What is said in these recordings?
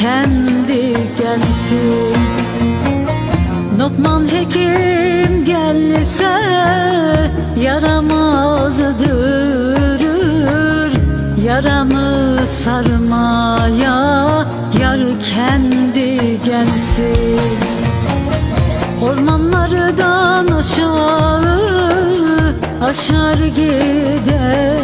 kendi gelsin. Lokman hekim gelse yaramazdır Yaramı sarmaya yar kendi gelsin. Ormanlardan aşağı aşar giderim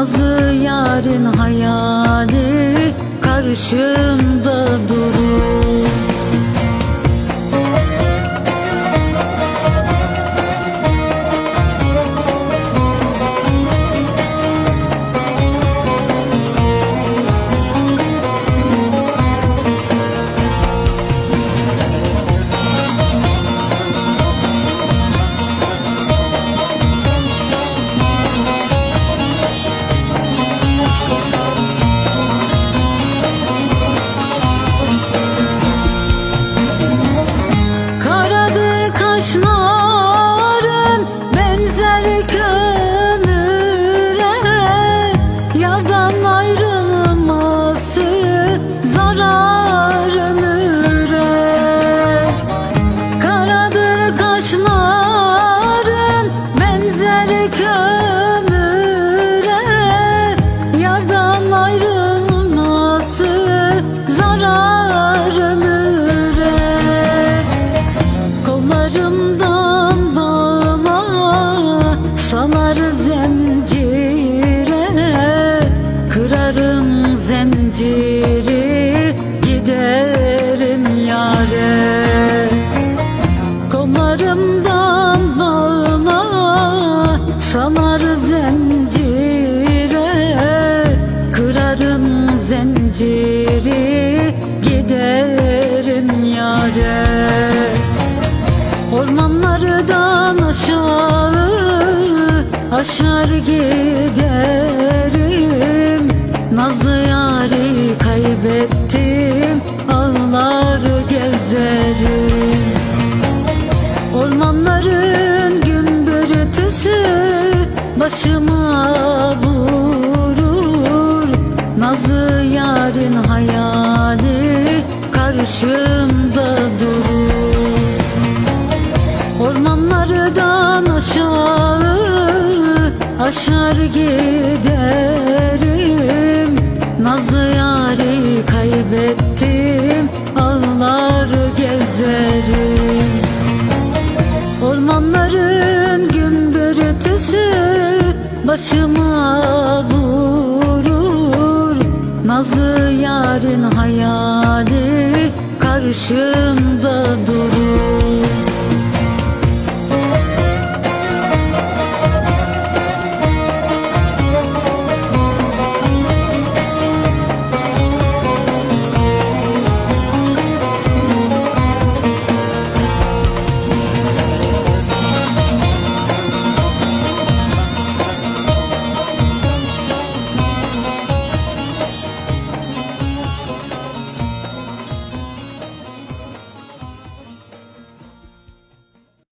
Nazlı yarın hayali karşımda durur zinciri giderim yare. Kollarımdan bağla salar zincire. Kırarım zinciri giderim yare. Ormanlardan aşağı aşar giderim. Nazlı kaybettim ağlar gezerim Ormanların gümbürtüsü başıma vurur. Nazlı yarın hayali karşımda durur. Ormanlardan aşağı aşar giderim Nazlı yarın hayali karşımda durur